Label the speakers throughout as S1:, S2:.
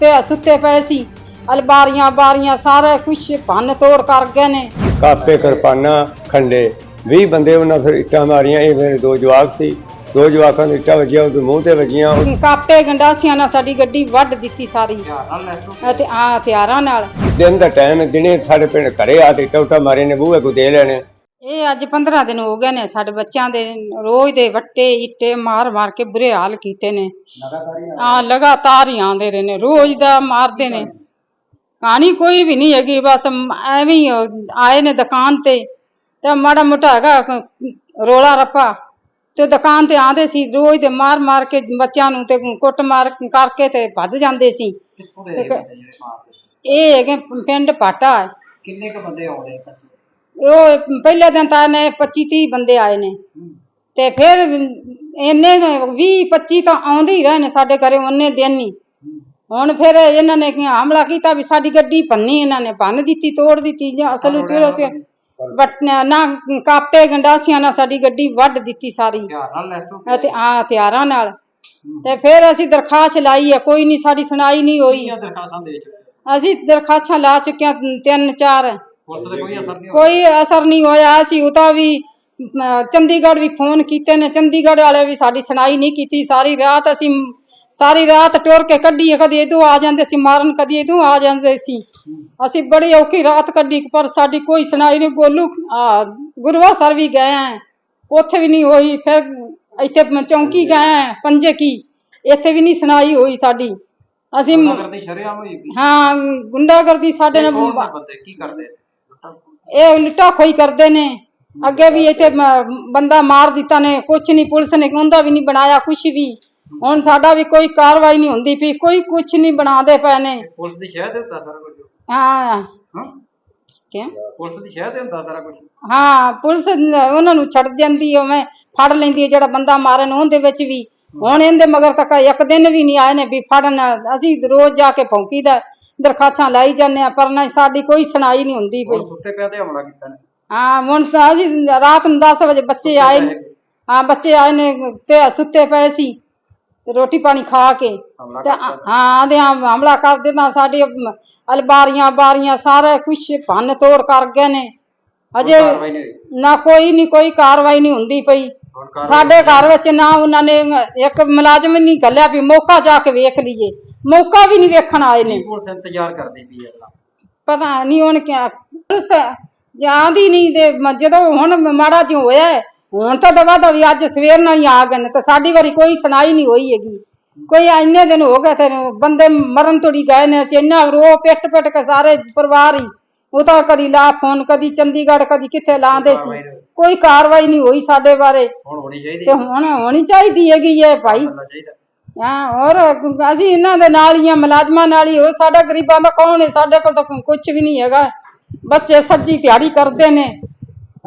S1: ਤੇ ਸੁੱਤੇ ਪਏ ਸੀ। ਅਲਬਾਰੀਆਂ ਬਾਰੀਆਂ ਸਾਰਾ ਕੁਝ ਭੰਨ ਤੋੜ ਕਰ ਗਏ ਨੇ।
S2: ਕਾਪੇ ਕਿਰਪਾਨਾਂ ਖੰਡੇ 20 ਬੰਦੇ ਉਹਨਾਂ ਫਿਰ ਇੱਟਾਂ ਮਾਰੀਆਂ। ਇਹ ਮੇਰੇ ਦੋ ਜਵਾਕ ਸੀ। ਦੋ ਜਵਾਕਾਂ ਨੂੰ ਇੱਟਾਂ ਵੱਜੀਆਂ ਉਹਦੇ ਮੂੰਹ ਤੇ ਵੱਜੀਆਂ।
S1: ਕਾਪੇ ਗੰਡਾਸੀਆਂ ਨਾਲ ਸਾਡੀ ਗੱਡੀ ਵੱਢ ਦਿੱਤੀ ਸਾਰੀ। ਅਤੇ ਆ ਹਥਿਆਰਾਂ ਨਾਲ।
S2: ਦਿਨ ਦਾ ਟਾਈਮ ਦਿਨੇ ਸਾਡੇ ਪਿੰਡ ਘਰੇ ਆ ਤੇ ਇੱਟਾਂ ਉੱਟਾਂ ਮਾਰੇ ਨੇ ਬੂਹੇ ਕੋ ਦੇ ਲੈਣੇ।
S1: ਇਹ ਅੱਜ 15 ਦਿਨ ਹੋ ਗਏ ਨੇ ਸਾਡੇ ਬੱਚਿਆਂ ਦੇ ਰੋਜ਼ ਦੇ ਵੱਟੇ ਇੱਟੇ ਮਾਰ ਮਾਰ ਕੇ ਬੁਰੇ ਹਾਲ ਕੀਤੇ ਨੇ। ਆ ਲਗਾਤਾਰ ਹੀ ਆਉਂਦੇ ਰਹੇ ਨੇ ਰੋਜ਼ ਦਾ ਮਾਰਦੇ ਨੇ। ਕਹਾਣੀ ਕੋਈ ਵੀ ਨਹੀਂ ਹੈਗੀ ਬਸ ਐਵੇਂ ਹੀ ਆਏ ਨੇ ਦੁਕਾਨ ਤੇ ਤੇ ਮਾੜਾ ਮੋਟਾ ਹੈਗਾ ਰੋਲਾ ਰੱਪਾ। ਤੇ ਦੁਕਾਨ ਤੇ ਆਂਦੇ ਸੀ ਰੋਜ਼ ਦੇ ਮਾਰ ਮਾਰ ਕੇ ਬੱਚਿਆਂ ਨੂੰ ਤੇ ਕੁੱਟ ਮਾਰ ਕਰਕੇ ਤੇ ਭੱਜ ਜਾਂਦੇ ਸੀ। ਇਹ ਹੈਗੇ ਪਿੰਡ ਪਾਟਾ
S3: ਕਿੰਨੇ ਕ ਬੰਦੇ ਆਉਂਦੇ
S1: ਉਹ ਪਹਿਲੇ ਦਿਨ ਤਾਂ ਨੇ 25 30 ਬੰਦੇ ਆਏ ਨੇ। ਤੇ ਫਿਰ ਇੰਨੇ 20 25 ਤਾਂ ਆਉਂਦੇ ਹੀ ਰਹੇ ਨੇ ਸਾਡੇ ਘਰੇ ਉਹਨੇ ਦਿਨ ਹੀ। ਹੁਣ ਫਿਰ ਇਹਨਾਂ ਨੇ ਕੀ ਹਮਲਾ ਕੀਤਾ ਵੀ ਸਾਡੀ ਗੱਡੀ ਭੰਨੀ ਇਹਨਾਂ ਨੇ ਭੰਨ ਦਿੱਤੀ ਤੋੜ ਦਿੱਤੀ ਜਾਂ ਅਸਲ ਚਲੋ ਚ ਬਟ ਨਾ ਕਾਪੇ ਗੰਡਾਸੀਆਂ ਨਾਲ ਸਾਡੀ ਗੱਡੀ ਵੱਢ ਦਿੱਤੀ ਸਾਰੀ। ਅਤੇ ਆ ਹਥਿਆਰਾਂ ਨਾਲ। ਤੇ ਫਿਰ ਅਸੀਂ ਦਰਖਾਸਤ ਲਾਈ ਹੈ ਕੋਈ ਨਹੀਂ ਸਾਡੀ ਸੁਣਾਈ ਨਹੀਂ ਹੋਈ। ਅਸੀਂ ਦਰਖਾਸਤਾਂ ਲਾ ਚੁੱਕੇ ਹਾਂ ਤਿੰਨ ਚਾਰ
S3: ਪੁਲਿਸ ਦੇ ਕੋਈ ਅਸਰ ਨਹੀਂ
S1: ਕੋਈ ਅਸਰ ਨਹੀਂ ਹੋਇਆ। ਅਸੀਂ ਉਹ ਤਾਂ ਵੀ ਅਮ, ਚੰਡੀਗੜ੍ਹ ਵੀ ਫੋਨ ਕੀਤੇ ਨੇ। ਚੰਡੀਗੜ੍ਹ ਵਾਲੇ ਵੀ ਸਾਡੀ ਸੁਣਾਈ ਨਹੀਂ ਕੀਤੀ। ਸਾਰੀ ਰਾਤ ਅਸੀਂ ਸਾਰੀ ਰਾਤ ਟੁਰ ਕੇ ਕੱਢੀ ਕਦੀ ਇਦੋਂ ਆ ਜਾਂਦੇ ਸੀ ਮਾਰਨ ਕਦੀ ਇਦੋਂ ਆ ਜਾਂਦੇ ਸੀ। ਅਸੀਂ ਬੜੀ ਔਖੀ ਰਾਤ ਕੱਢੀ ਪਰ ਸਾਡੀ ਕੋਈ ਸੁਣਾਈ ਨਹੀਂ। ਗੋਲੂ ਆ ਸਰ ਵੀ ਗਏ ਆ ਉੱਥੇ ਵੀ ਨਹੀਂ ਹੋਈ। ਫਿਰ ਇੱਥੇ ਚੌਂਕੀ ਗਏ ਆ ਪੰਜੇ ਕੀ? ਇੱਥੇ ਵੀ ਨਹੀਂ ਸੁਣਾਈ ਹੋਈ ਸਾਡੀ। ਅਸੀਂ ਮ-
S3: ਕਰਦੇ ਸ਼ਰਿਆਮ ਹੋਈ। ਵੀ
S1: ਹਾਂ ਗੁੰਡਾਗਰਦੀ ਸਾਡੇ ਨਾਲ
S3: ਕੌਣ ਨੇ ਬੰਦੇ? ਕੀ ਕਰਦੇ?
S1: ਇਹ ਲੁੱਟਾ ਖੋਈ ਕਰਦੇ ਨੇ। ਅੱਗੇ ਵੀ ਇੱਥੇ ਮ- ਬੰਦਾ ਮਾਰ ਦਿੱਤਾ ਨੇ। ਕੁਛ ਨਹੀਂ ਪੁਲਿਸ ਨੇ ਉਹਦਾ ਵੀ ਨਹੀਂ ਬਣਾਇਆ ਕੁਛ ਵੀ। ਹੁਣ ਸਾਡਾ ਵੀ ਕੋਈ ਕਾਰਵਾਈ ਨਹੀਂ ਹੁੰਦੀ ਪਈ। ਕੋਈ ਕੁਛ ਨਹੀਂ ਬਣਾਉਂਦੇ ਪਏ ਨੇ।
S3: ਪੁਲਿਸ ਦੀ ਸ਼ਹਿਰ ਤੇ ਹੁੰਦਾ ਸਾਰਾ ਕੁਝ
S1: ਹਾਂ।
S3: ਹਾਂ?
S1: ਕਿਉਂ
S3: ਪੁਲਿਸ ਦੀ ਸ਼ਹਿਰ ਤੇ ਹੁੰਦਾ ਸਾਰਾ ਕੁਝ
S1: ਹਾਂ ਪੁਲਿਸ ਨ- ਉਹਨਾਂ ਨੂੰ ਛੱਡ ਜਾਂਦੀ ਉਵੇਂ ਫੜ ਲੈਂਦੀ ਹੈ ਜਿਹੜਾ ਬੰਦਾ ਮਾਰਨ ਉਹਦੇ ਵਿੱਚ ਵੀ। ਹੁਣ ਇਹਦੇ ਮਗਰ ਤੱਕ ਇੱਕ ਦਿਨ ਵੀ ਨਹੀਂ ਆਏ ਨੇ ਵੀ ਫੜਨ। ਅਸੀਂ ਰੋਜ਼ ਜਾ ਕੇ ਭੌਂਕੀਦਾ। ਦਰਖਾਸਤਾਂ ਲਾਈ ਜਾਂਦੇ ਆ ਪਰ ਨਾ ਸਾਡੀ ਕੋਈ ਸੁਣਾਈ ਨਹੀਂ ਹੁੰਦੀ ਪਈ
S3: ਹੁਣ ਸੁੱਤੇ ਪਿਆ ਤੇ ਹਮਲਾ ਕੀਤਾ ਨੇ।
S1: ਹਾਂ ਹੁਣ ਤਾਂ ਅਸੀਂ ਰਾਤ ਨੂੰ 10 ਵਜੇ ਬੱਚੇ ਆਏ ਨੇ। ਹਾਂ ਬੱਚੇ ਆਏ ਨੇ ਤੇ ਸੁੱਤੇ ਪਏ ਸੀ ਤੇ ਰੋਟੀ ਪਾਣੀ ਖਾ ਕੇ।
S3: ਹਮਲਾ
S1: ਤੇ
S3: ਕਰਤਾ।
S1: ਹਾਂ ਆਂਦੇ ਹਾਂ ਹਮਲਾ ਕਰ ਦਿੱਤਾ ਸਾਡੇ ਅਲਬਾਰੀਆਂ ਬਾਰੀਆਂ ਸਾਰਾ ਕੁਝ ਭੰਨ ਤੋੜ ਕਰ ਗਏ ਨੇ। ਅਜੇ
S3: ਕਾਰਵਾਈ ਨਹੀਂ ਹੋਈ।
S1: ਨਾ ਕੋਈ ਨਹੀਂ ਕੋਈ ਕਾਰਵਾਈ ਨਹੀਂ ਹੁੰਦੀ ਪਈ।
S3: ਹੁਣ ਕਾਰਵਾਈ
S1: ਸਾਡੇ ਘਰ ਵਿੱਚ ਨਾ ਉਹਨਾਂ ਨੇ ਇੱਕ ਮੁਲਾਜ਼ਮ ਨਹੀਂ ਗੱਲਿਆ ਵੀ ਮੌਕਾ ਜਾ ਕੇ ਵੇਖ ਲਈਏ। ਮੌਕਾ ਵੀ ਨਹੀਂ ਵੇਖਣ ਆਏ ਨੇ।
S3: ਪੁਲਿਸ ਇੰਤਜ਼ਾਰ ਕਰਦੀ ਪਈ ਹੈ ਅਗਲਾ
S1: ਪਤਾ ਨਹੀਂ ਹੁਣ ਕਿਆ ਪੁਲਿਸ ਜਾਂਦੀ ਨਹੀਂ ਤੇ ਮ- ਜਦੋਂ ਹੁਣ ਮਾੜਾ ਜਿਹਾ ਹੋਇਆ ਹੈ, ਹੁਣ ਤਾਂ ਦਵਾ ਦਵੀ ਅੱਜ ਸਵੇਰ ਨਾਲ ਹੀ ਆ ਗਏ ਨੇ ਤੇ ਸਾਡੀ ਵਾਰੀ ਕੋਈ ਸੁਣਾਈ ਨਹੀਂ ਹੋਈ ਹੈਗੀ। ਕੋਈ ਇੰਨੇ ਦਿਨ ਹੋ ਗਏ ਤੇ ਬੰਦੇ ਮਰਨ ਤੋੜੀ ਗਏ ਨੇ ਅਸੀਂ ਇੰਨਾ ਰੋ ਪਿੱਟ ਪਿੱਟ ਕੇ ਸਾਰੇ ਪਰਿਵਾਰ ਹੀ ਉਹ ਤਾਂ ਕਦੀ ਲਾ ਫੋਨ ਕਦੀ ਚੰਡੀਗੜ੍ਹ ਕਦੀ ਕਿੱਥੇ ਲਾਉਂਦੇ ਸੀ। ਕੋਈ ਕਾਰਵਾਈ ਨਹੀਂ। ਹੋਈ ਸਾਡੇ ਬਾਰੇ।
S3: ਹੁਣ ਹੋਣੀ ਚਾਹੀਦੀ
S1: ਤੇ ਹੁਣ ਹੋਣੀ ਚਾਹੀਦੀ ਹੈਗੀ ਹੈ ਭਾਈ।
S3: ਕਰਨਾ ਚਾਹੀਦਾ।
S1: ਹਾਂ, ਹੋਰ ਅਸੀਂ ਇਹਨਾਂ ਦੇ ਨਾਲ ਹੀ ਆ, ਮੁਲਾਜ਼ਮਾਂ ਨਾਲ ਹੀ, ਹੋਰ ਸਾਡਾ ਗਰੀਬਾਂ ਦਾ ਕੌਣ ਹੈ? ਸਾਡੇ ਕੋਲ ਤਾਂ ਕੁਝ ਵੀ ਨਹੀਂ ਹੈਗਾ। ਬੱਚੇ ਸੱਜੀ ਤਿਆਰੀ ਕਰਦੇ ਨੇ,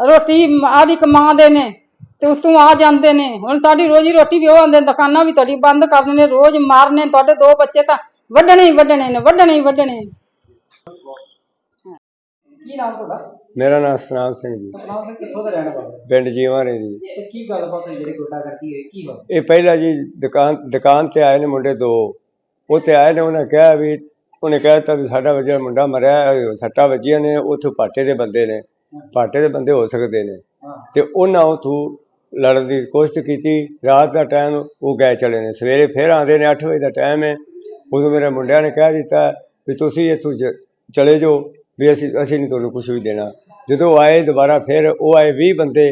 S1: ਰੋਟੀ ਆਦੀ ਕਮਾਉਂਦੇ ਨੇ ਤੇ ਉਤੋਂ ਆ ਜਾਂਦੇ ਨੇ। ਹੁਣ ਸਾਡੀ ਰੋਜੀ ਰੋਟੀ ਵੀ ਉਹ ਆਂਦੇ ਦੁਕਾਨਾਂ ਵੀ ਤੁਹਾਡੀ ਬੰਦ ਕਰ ਦਿੰਦੇ ਰੋਜ਼ ਮਾਰਨੇ ਤੁਹਾਡੇ ਦੋ ਬੱਚੇ ਤਾਂ ਵੱਢਣੇ ਹੀ ਵੱਢਣੇ ਨੇ, ਵੱਢਣੇ ਹੀ ਵੱਢਣੇ ਨੇ।
S3: ਕੀ ਨਾਮ ਤੁਹਾਡਾ?
S2: ਮੇਰਾ ਨਾਮ ਸਤਨਾਮ ਸਿੰਘ ਜੀ।
S3: ਨਾਮ ਸੇ ਕਿੱਥੋਂ ਦੇ ਰਹਿਣ ਵਾਲੇ?
S2: ਪਿੰਡ ਜੀਵਾਂ ਦੀ
S3: ਤੇ ਕੀ ਗੱਲਬਾਤ ਹੈ ਜਿਹੜੀ ਗੋਡਾ ਕਰਦੀ ਹੈ ਕੀ ਬਾਤ?
S2: ਇਹ ਪਹਿਲਾਂ ਜੀ ਦੁਕਾਨ ਦੁਕਾਨ ਤੇ ਆਏ ਨੇ ਮੁੰਡੇ ਦੋ। ਉੱਥੇ ਆਏ ਨੇ ਉਹਨੇ ਕਿਹਾ ਵੀ ਉਹਨੇ ਕਹਿ ਦਿੱਤਾ ਵੀ ਸਾਡਾ ਵਜਾ ਮੁੰਡਾ ਮਰਿਆ ਸੱਟਾਂ ਵੱਜੀਆਂ ਨੇ ਉੱਥੋਂ ਪਾਟੇ ਦੇ ਬੰਦੇ ਨੇ। ਪਾਟੇ ਦੇ ਬੰਦੇ ਹੋ ਸਕਦੇ ਨੇ। ਤੇ ਉਹਨਾਂ ਉਥੋਂ ਲੜਨ ਦੀ ਕੋਸ਼ਿਸ਼ ਕੀਤੀ। ਰਾਤ ਦਾ ਟਾਈਮ ਉਹ ਗਏ ਚਲੇ ਨੇ। ਸਵੇਰੇ ਫਿਰ ਆਉਂਦੇ ਨੇ 8 ਵਜੇ ਦਾ ਟਾਈਮ ਹੈ। ਉਦੋਂ ਮੇਰੇ ਮੁੰਡਿਆਂ ਨੇ ਕਹਿ ਦਿੱਤਾ ਵੀ ਤੁਸੀਂ ਇੱਥੋਂ ਜ- ਚਲੇ ਜਾਓ। ਵੀ ਅਸੀਂ ਅਸੀਂ ਨਹੀਂ ਤੁਹਾਨੂੰ ਕੁਝ ਵੀ ਦੇਣਾ। ਜਦੋਂ ਆਏ ਦੁਬਾਰਾ ਫਿਰ ਉਹ ਆਏ 20 ਬੰਦੇ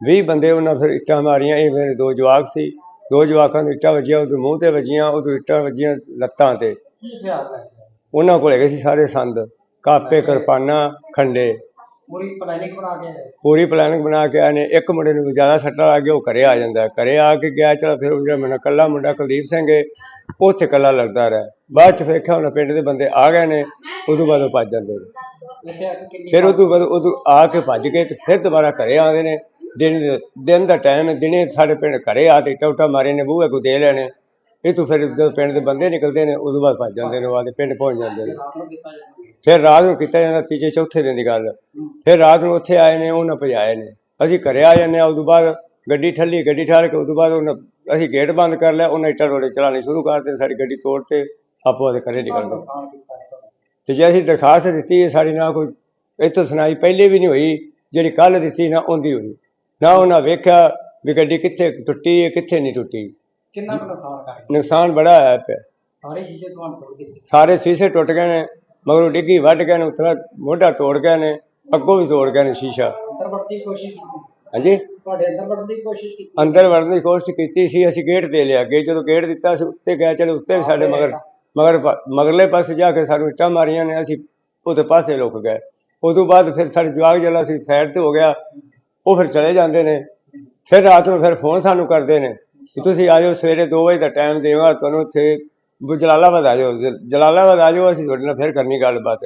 S2: 20 ਬੰਦੇ ਉਹਨਾਂ ਫਿਰ ਇੱਟਾਂ ਮਾਰੀਆਂ। ਇਹ ਮੇਰੇ ਦੋ ਜਵਾਕ ਸੀ। ਦੋ ਜਵਾਕਾਂ ਨੂੰ ਇੱਟਾਂ ਵੱਜੀਆਂ ਉਹਦੇ ਮੂੰਹ ਤੇ ਵੱਜੀਆਂ ਉਹਦੇ ਇੱਟਾਂ ਵੱਜੀਆਂ ਲੱਤਾਂ ਤੇ। ਉਹਨਾਂ ਕੋਲ ਹੈਗੇ ਸੀ ਸਾਰੇ ਸੰਦ। ਕਾਪੇ ਕਿਰਪਾਨਾਂ ਖੰਡੇ।
S3: ਪੂਰੀ ਪਲੈਨਿੰਗ ਬਣਾ ਕੇ ਆਏ।
S2: ਪੂਰੀ ਪਲਾਨਿੰਗ ਬਣਾ ਕੇ ਆਏ ਨੇ। ਇੱਕ ਮੁੰਡੇ ਨੂੰ ਜ਼ਿਆਦਾ ਸੱਟਾਂ ਲੱਗ ਗਿਆ ਉਹ ਘਰੇ ਆ ਜਾਂਦਾ। ਘਰੇ ਆ ਕੇ ਗਿਆ ਚਲ ਫਿਰ ਉਹ ਜਿਹੜਾ ਮੇਰਾ ਕੱਲਾ ਮੁੰਡਾ ਕੁਲਦੀਪ ਸਿੰਘ ਹੈ ਉੱਥੇ ਕੱਲਾ ਲੜਦਾ ਰਿਹਾ। ਬਾਅਦ ਚ ਵੇਖਿਆ ਉਹਨਾਂ ਪਿੰਡ ਦੇ ਬੰਦੇ ਆ ਗਏ ਨੇ ਉਦੋਂ ਬਾਅਦ ਉਹ ਭੱਜ ਜਾਂਦੇ ਨੇ। ਫਿਰ ਉਦੋਂ ਬਾਅਦ ਉਦੋਂ ਆ ਕੇ ਭੱਜ ਗਏ ਤੇ ਫਿਰ ਦੁਬਾਰਾ ਘਰੇ ਆਉਂਦੇ ਨੇ। ਦਿਨ ਦਿਨ ਦਾ ਟਾਈਮ ਹੈ ਦਿਨੇ ਸਾਡੇ ਪਿੰਡ ਘਰੇ ਆ ਤੇ ਟੌਟਾ ਮਾਰੇ ਨੇ ਬੂਹੇ ਕੋ ਦੇ ਲੈਣੇ। ਇਹ ਤੋਂ ਫਿਰ ਜਦੋਂ ਪਿੰਡ ਦੇ ਬੰਦੇ ਨਿਕਲਦੇ ਨੇ ਉਦੋਂ ਬਾਅਦ ਭੱਜ ਜਾਂਦੇ ਨੇ ਉਹ ਆਦੇ ਪਿੰਡ ਪਹੁੰਚ ਜਾਂਦੇ ਨੇ। ਫਿਰ ਰਾਤ ਨੂੰ ਕੀਤਾ ਜਾਂਦਾ ਤੀਜੇ ਚੌਥੇ ਦਿਨ ਦੀ ਗੱਲ। ਫਿਰ ਰਾਤ ਨੂੰ ਉੱਥੇ ਆਏ ਨੇ ਉਹਨਾਂ ਭਜਾਏ ਨੇ। ਅਸੀਂ ਘਰੇ ਆ ਜਾਂਦੇ ਆ ਉਦੋਂ ਬਾਅਦ ਗੱਡੀ ਠੱਲੀ ਗੱਡੀ ਠਾਲ ਕੇ ਉਦੋਂ ਬਾਅਦ ਉਹਨਾਂ ਅਸੀਂ ਗੇਟ ਬੰਦ ਕਰ ਲਿਆ ਉਹਨਾਂ ਇੱਟਾਂ ਰੋੜੇ ਚਲਾਣੇ ਸ਼ੁਰੂ ਕਰ ਦਿੱਤੇ ਸਾਡੀ ਗੱਡੀ ਤੋੜ ਤੇ ਆਪੋ ਉਹਦੇ ਘਰੇ ਨਿਕਲ ਗਏ? ਤੇ ਜੇ ਅਸੀਂ ਦਰਖਾਸਤ ਦਿੱਤੀ ਸਾਡੀ ਨਾ ਕੋਈ ਇੱਥੋਂ ਸੁਣਾਈ ਪਹਿਲੇ ਵੀ ਨਹੀਂ ਹੋਈ ਜਿਹੜੀ ਕੱਲ ਦਿੱਤੀ ਨਾ ਉਹਦੀ ਹੋਈ। ਨਾ ਉਹਨਾਂ ਵੇਖਿਆ ਵੀ ਗੱਡੀ ਕਿੱਥੇ ਟੁੱਟੀ ਹੈ ਕਿੱਥੇ ਨਹੀਂ ਟੁੱਟੀ।
S3: ਕਿੰਨਾ ਨੁਕਸਾਨ ਕਰ ਗਏ?
S2: ਨੁਕਸਾਨ ਬੜਾ ਆਇਆ ਪਿਆ।
S3: ਸਾਰੇ ਤੁਹਾਨੂੰ ਤੋੜ ਦਿੱਤੀ
S2: ਸਾਰੇ ਸ਼ੀਸ਼ੇ ਟੁੱਟ ਗਏ ਨੇ। ਮਗਰੋਂ ਡਿੱਗੀ ਵੱਢ ਗਏ ਨੇ ਉਤਰਾ ਮੋਢਾ ਤੋੜ ਗਏ ਨੇ ਅੱਗੋਂ ਵੀ ਤੋੜ ਗਏ ਨੇ ਸ਼ੀਸ਼ਾ।
S3: ਅੰਦਰ ਵੜਨ ਦੀ ਕੋਸ਼ਿਸ਼ ਕੀਤੀ।
S2: ਹਾਂਜੀ?
S3: ਤੁਹਾਡੇ ਅੰਦਰ ਵੜਨ ਦੀ ਕੋਸ਼ਿਸ਼ ਕੀਤੀ?
S2: ਅੰਦਰ ਵੜਨ ਦੀ ਕੋਸ਼ਿਸ਼ ਕੀਤੀ ਸੀ ਅਸੀਂ ਗੇਟ ਦੇ ਲਿਆ। ਅੱਗੇ ਜਦੋਂ ਗੇਟ ਦਿੱਤਾ ਸੀ ਉੱਤੇ ਗਏ ਚਲੇ ਉੱਤੇ ਵੀ ਸਾਡੇ ਮਗਰ ਮਗਰ ਮਗਰਲੇ ਪਾਸੇ ਜਾ ਕੇ ਸਾਨੂੰ ਇੱਟਾਂ ਮਾਰੀਆਂ ਨੇ ਅਸੀਂ ਉਹਦੇ ਪਾਸੇ ਲੁਕ ਗਏ। ਉਸ ਤੋਂ ਬਾਅਦ ਫਿਰ ਸਾਡੇ ਜਵਾਗ ਜਿਹੜਾ ਸੀ ਸਾਈਡ ਤੇ ਹੋ ਗਿਆ। ਉਹ ਫਿਰ ਚਲੇ ਜਾਂਦੇ ਨੇ। ਫਿਰ ਰਾਤ ਨੂੰ ਫਿਰ ਫੋਨ ਸਾਨੂੰ ਕਰਦੇ ਨੇ ਕਿ ਤੁਸੀਂ ਆ ਜਾਓ ਸਵੇਰੇ 2 ਵਜੇ ਦਾ ਟਾਈਮ ਦੇਵਾਂ ਤੁਹਾਨੂੰ ਉੱਥੇ ਬ- ਜਲਾਲਾਬਾਦ ਆ ਜਾਓ ਜ- ਜਲਾਲਾਬਾਦ ਆ ਜਾਓ ਅਸੀਂ ਤੁਹਾਡੇ ਨਾਲ ਫਿਰ ਕਰਨੀ ਗੱਲਬਾਤ।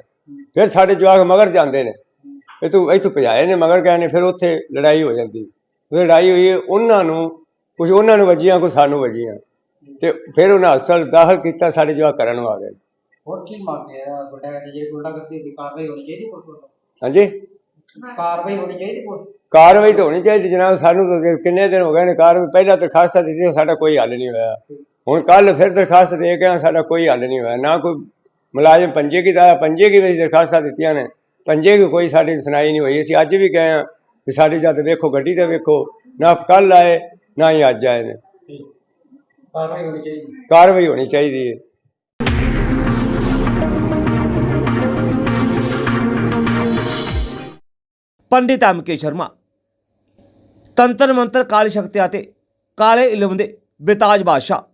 S2: ਫਿਰ ਸਾਡੇ ਜਵਾਗ ਮਗਰ ਜਾਂਦੇ ਨੇ। ਇਹ ਤੂੰ ਇੱਥੋਂ ਭਜਾਏ ਨੇ ਮਗਰ ਗਏ ਨੇ ਫਿਰ ਉੱਥੇ ਲੜਾਈ ਹੋ ਜਾਂਦੀ। ਉਹ ਲੜਾਈ ਹੋਈ ਉਹਨਾਂ ਨੂੰ ਕੁਝ ਉਹਨਾਂ ਨੂੰ ਵੱਜੀਆਂ ਕੁਝ ਸਾਨੂੰ ਵੱਜੀਆਂ। ਤੇ ਫਿਰ ਉਹਨਾਂ ਹਸਪਤਾਲ ਦਾਖਲ ਕੀਤਾ ਸਾਡੇ ਜਵਾਕ ਕਰਨ ਨੂੰ। ਆ ਗਏ
S3: ਹੋਰ ਕੀ ਮੰਗਦੇ ਆ? ਗੁੰਡਾ ਜੇ ਗੁੰਡਾ ਕਰਦੀ ਦੀ ਕਾਰਵਾਈ ਹੋਣੀ ਚਾਹੀਦੀ ਪੁਲਿਸ ਵੱਲੋਂ?
S2: ਹਾਂਜੀ?
S3: ਕਾਰਵਾਈ ਹੋਣੀ ਚਾਹੀਦੀ ਪੁਲਿਸ?
S2: ਕਾਰਵਾਈ ਤਾਂ ਹੋਣੀ ਚਾਹੀਦੀ ਜਨਾਬ ਸਾਨੂੰ ਤਾਂ ਕਿੰਨੇ ਦਿਨ ਹੋ ਗਏ ਨੇ ਕਾਰਵਾਈ ਪਹਿਲਾਂ ਦਰਖਾਸਤਾਂ ਦਿੱਤੀਆਂ ਸਾਡਾ ਕੋਈ ਹੱਲ ਨਹੀਂ ਹੋਇਆ। ਹੁਣ ਕੱਲ ਫਿਰ ਦਰਖਾਸਤ ਦੇ ਕੇ ਸਾਡਾ ਕੋਈ ਹੱਲ ਨਹੀਂ ਹੋਇਆ। ਨਾ ਕੋਈ ਮੁਲਾਜ਼ਮ ਪੰਜੇ ਕੀ ਦਾ ਪੰਜੇ ਕੀ ਵੀ ਅਸੀਂ ਦਰਖਾਸਤਾਂ ਦਿੱਤੀਆਂ ਨੇ। ਪੰਜੇ ਕੀ ਕੋਈ ਸਾਡੀ ਸੁਣਾਈ ਨਹੀਂ ਹੋਈ। ਅਸੀਂ ਅੱਜ ਵੀ ਗਏ ਆ ਕਿ ਸਾਡੀ ਜਦ ਵੇਖੋ ਗੱਡੀ ਤੇ ਵੇਖੋ ਨਾ ਕੱਲ ਆਏ ਨਾ ਹੀ ਅੱਜ ਆਏ ਨੇ।
S3: ਕਾਰਵਾਈ ਹੋਣੀ ਚਾਹੀਦੀ
S2: ਕਾਰਵਾਈ ਹੋਣੀ ਚਾਹੀਦੀ ਹੈ।
S4: ਪੰਡਿਤ ਐਮ.ਕੇ. ਸ਼ਰਮਾ ਤੰਤਰ ਮੰਤਰ ਕਾਲੀ ਸ਼ਕਤੀਆਂ ਅਤੇ ਕਾਲੇ ਇਲਮ ਦੇ ਬੇਤਾਜ ਬਾਦਸ਼ਾਹ।